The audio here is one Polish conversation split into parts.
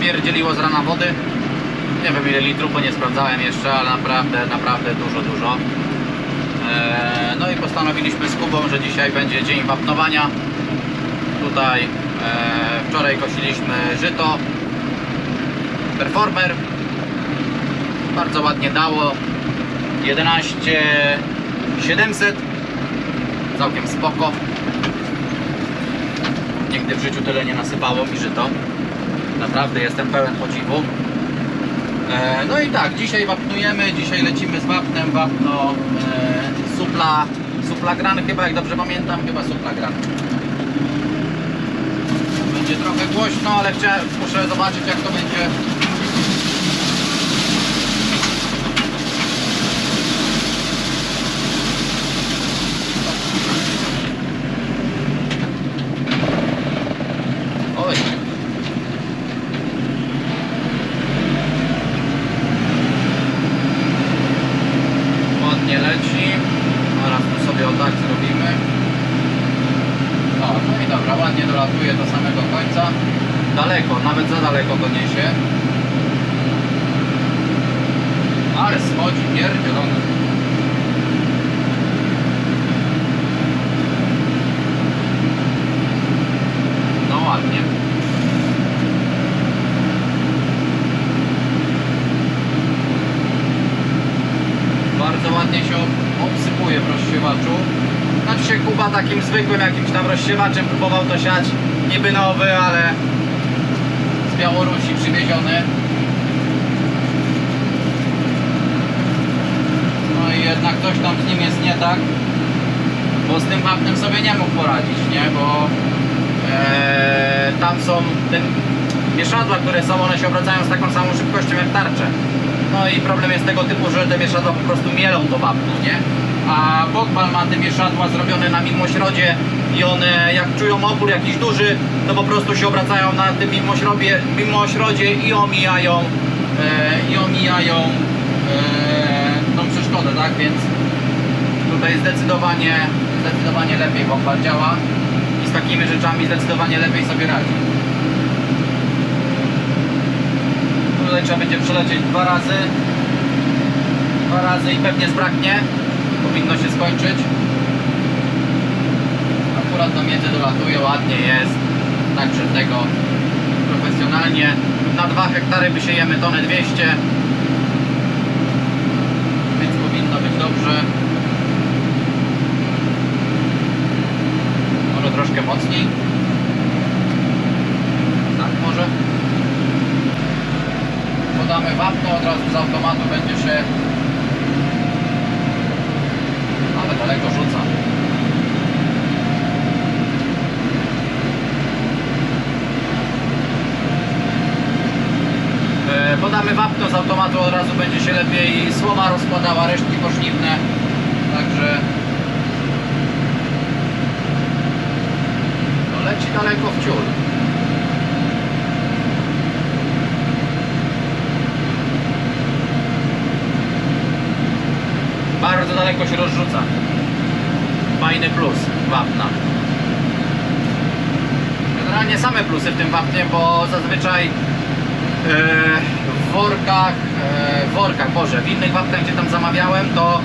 napierdzieliło z rana wody. Nie wiem ile litrów, bo nie sprawdzałem jeszcze, ale naprawdę, naprawdę dużo, dużo. Eee, no i postanowiliśmy z Kubą, że dzisiaj będzie dzień wapnowania. Tutaj eee, wczoraj kosiliśmy żyto. Performer. Bardzo ładnie dało. 11 700. Całkiem spoko. Nigdy w życiu tyle nie nasypało mi żyto. Naprawdę jestem pełen podziwu. E, no i tak, dzisiaj wapnujemy, dzisiaj lecimy z wapnem, wapno e, supla, supla gran chyba, jak dobrze pamiętam, chyba supla gran. Będzie trochę głośno, ale chciałem, muszę zobaczyć jak to będzie. Oj. Ładnie leci. Teraz tu sobie o tak zrobimy. O, no i dobra, ładnie dolatuje do samego końca. Daleko, nawet za daleko go niesie. Ale schodzi pierdzielony. No ładnie. Bardzo ładnie się obsypuje rozsiewaczu. Znaczy się Kuba takim zwykłym jakimś tam rozsiewaczem próbował to siać. Niby nowy, ale z Białorusi przywieziony. No i jednak coś tam z nim jest nie tak. Bo z tym wapnem sobie nie mógł poradzić, nie? Bo e, tam są ten, mieszadła, które są, one się obracają z taką samą szybkością jak tarcze. No i problem jest tego typu, że te mieszadła po prostu mielą to wapno, nie? A Bogbal ma te mieszadła zrobione na mimośrodzie i one jak czują opór jakiś duży, to po prostu się obracają na tym mimośrodzie i omijają, e, i omijają e, tak? Więc tutaj zdecydowanie, zdecydowanie lepiej Bogbal działa i z takimi rzeczami zdecydowanie lepiej sobie radzi. Tutaj trzeba będzie przelecieć dwa razy. Dwa razy i pewnie zbraknie. Powinno się skończyć. Akurat do miedzy dolatuje, ładnie jest. Także tego profesjonalnie. Na 2 hektary wysiejemy tonę 200. Więc powinno być dobrze. Może troszkę mocniej. Tak może podamy wapno, od razu z automatu będzie się ale daleko rzuca. E, Podamy wapno z automatu, od razu będzie się lepiej słoma rozkładała, resztki pożniwne. Także to leci daleko w ciul. Bardzo daleko się rozrzuca. Fajny plus wapna. Generalnie same plusy w tym wapnie, bo zazwyczaj e, w workach, e, w workach, Boże, w innych wapnach, gdzie tam zamawiałem, to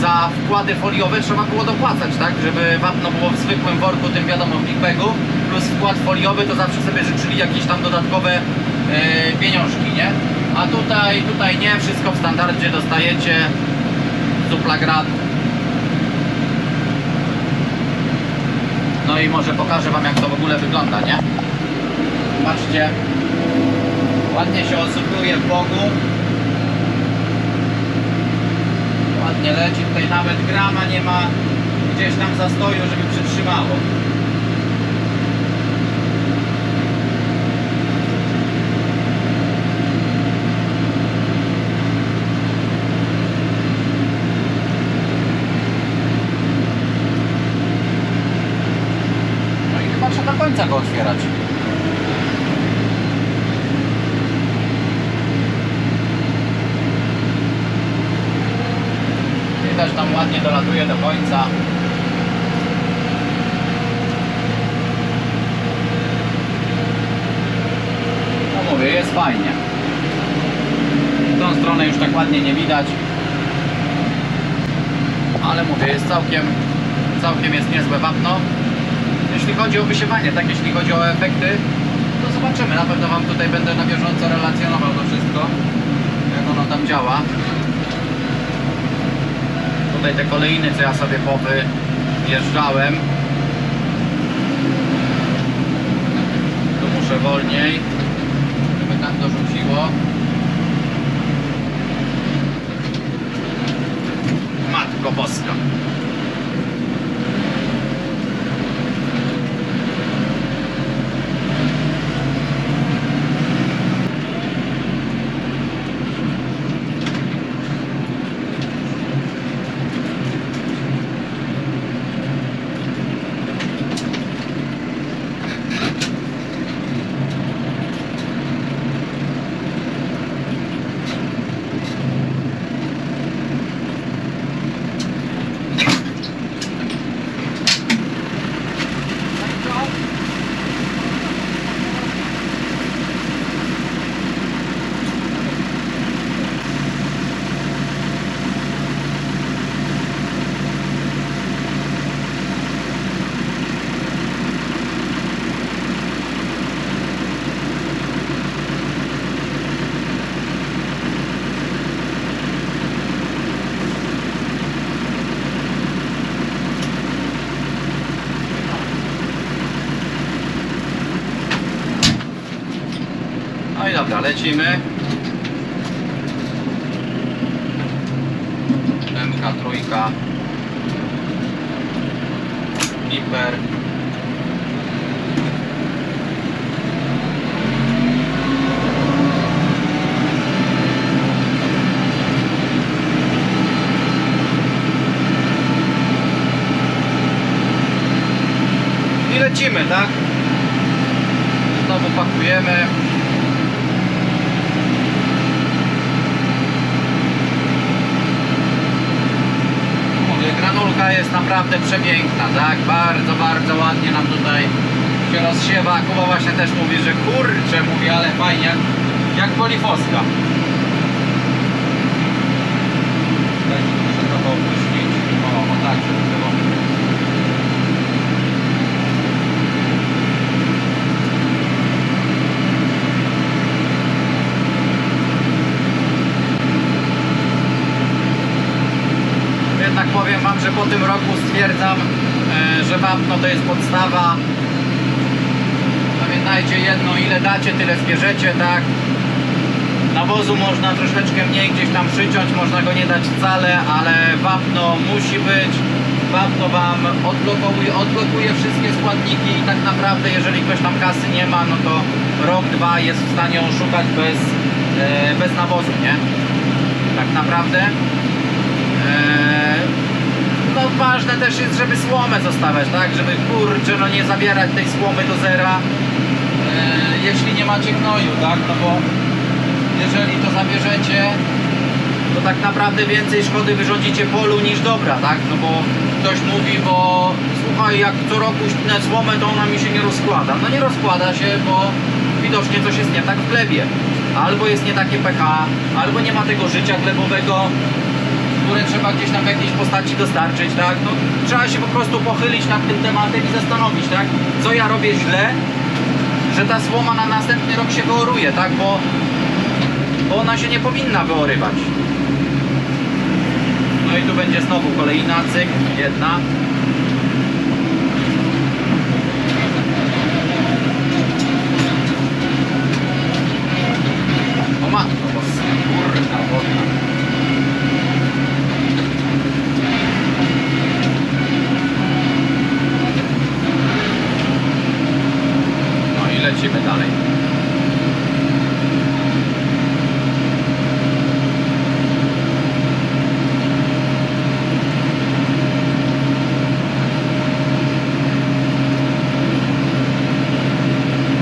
za wkłady foliowe trzeba było dopłacać, tak? Żeby wapno było w zwykłym worku, tym wiadomo w Big Bagu, plus wkład foliowy, to zawsze sobie życzyli jakieś tam dodatkowe e, pieniążki, nie? A tutaj, tutaj nie, wszystko w standardzie dostajecie. Duplagrat. No i może pokażę Wam jak to w ogóle wygląda, nie? Patrzcie. Ładnie się osypuje w bogu. Ładnie leci, tutaj nawet grama nie ma gdzieś tam zastoju, żeby przytrzymało. No i chyba trzeba do końca go otwierać. Widać tam ładnie dolatuje do końca. No mówię, jest fajnie. Tą stronę już tak ładnie nie widać. Ale mówię, jest całkiem, całkiem jest niezłe wapno. Jeśli chodzi o wysiewanie, tak jeśli chodzi o efekty, to zobaczymy. Na pewno Wam tutaj będę na bieżąco relacjonował to wszystko, jak ono tam działa. Tutaj te kolejny, co ja sobie powyjeżdżałem. Tu muszę wolniej, żeby tam dorzuciło. I dobra, lecimy. MK3 Flipper I lecimy, tak? Znowu pakujemy. Mówię, jest naprawdę przepiękna, tak? Bardzo, bardzo ładnie nam tutaj się rozsiewa. Kuba właśnie też mówi, że kurczę, mówi, ale fajnie, jak, polifoska. Dajcie tu muszę opuścić. Tak, żeby było. Jednak powiem Wam, że po tym roku stwierdzam, e, że wapno to jest podstawa. Pamiętajcie jedno, ile dacie, tyle zbierzecie, tak? Nawozu można troszeczkę mniej gdzieś tam przyciąć, można go nie dać wcale, ale wapno musi być. Wapno Wam odblokuje, odblokuje wszystkie składniki i tak naprawdę jeżeli ktoś tam kasy nie ma, no to rok, dwa jest w stanie oszukać bez, e, bez nawozu, nie? Tak naprawdę. Eee, no ważne też jest, żeby słomę zostawiać, tak? Żeby kurczę, no nie zabierać tej słomy do zera, eee, jeśli nie macie gnoju, tak? No bo jeżeli to zabierzecie, to tak naprawdę więcej szkody wyrządzicie polu niż dobra, tak? No bo ktoś mówi, bo słuchaj, jak co roku ścinę słomę, to ona mi się nie rozkłada. No nie rozkłada się, bo widocznie coś jest nie tak w glebie. Albo jest nie takie pH, albo nie ma tego życia glebowego, które trzeba gdzieś tam w jakiejś postaci dostarczyć, tak? No, trzeba się po prostu pochylić nad tym tematem i zastanowić, tak? Co ja robię źle, że ta słoma na następny rok się wyoruje, tak? Bo, bo ona się nie powinna wyorywać. No i tu będzie znowu kolejna, cyk, jedna. O matko boska, kurna wodna. No i lecimy dalej.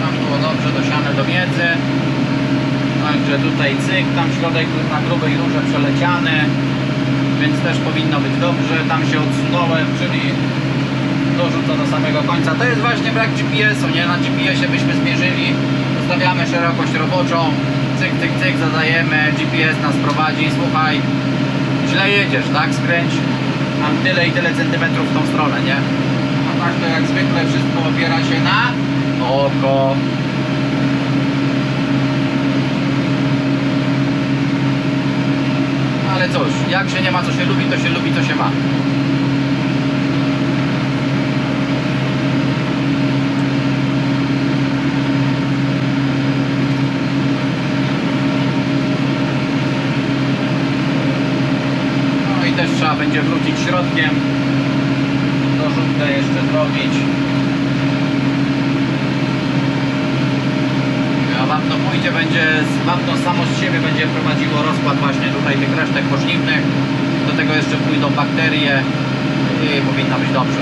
Tam było dobrze dosiane do miedzy. Także tutaj cyk, tam środek na grubej rurze przeleciany, więc też powinno być dobrze. Tam się odsunąłem, czyli dorzucę do samego końca. To jest właśnie brak GPS-u, nie? Na GPS-ie byśmy zmierzyli, ustawiamy szerokość roboczą, cyk, cyk, cyk, zadajemy, GPS nas prowadzi, słuchaj, źle jedziesz, tak? Skręć mam tyle i tyle centymetrów w tą stronę, nie? A tak to jak zwykle wszystko opiera się na oko. Ale cóż, jak się nie ma co się lubi, to się lubi co się ma. No i też trzeba będzie wrócić środkiem. Dorzutkę jeszcze zrobić. Wapno pójdzie, będzie, wapno samo z siebie będzie prowadziło rozkład właśnie tutaj tych resztek pożniwnych. Do tego jeszcze pójdą bakterie i powinno być dobrze.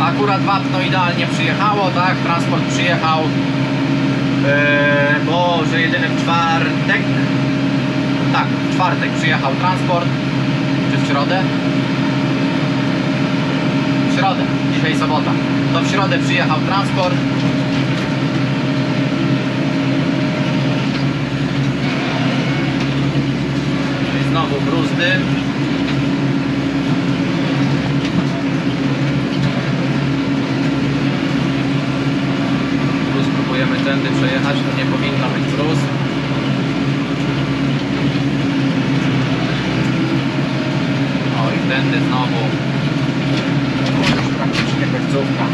Akurat wapno idealnie przyjechało, tak? Transport przyjechał Bo że jedyny w czwartek? Tak, w czwartek przyjechał transport. Czy w środę? w środę, dzisiaj sobota. To w środę przyjechał transport. I znowu bruzdy tu spróbujemy tędy przejechać, to nie powinno być bruz. O i tędy znowu. O, już praktycznie końcówka.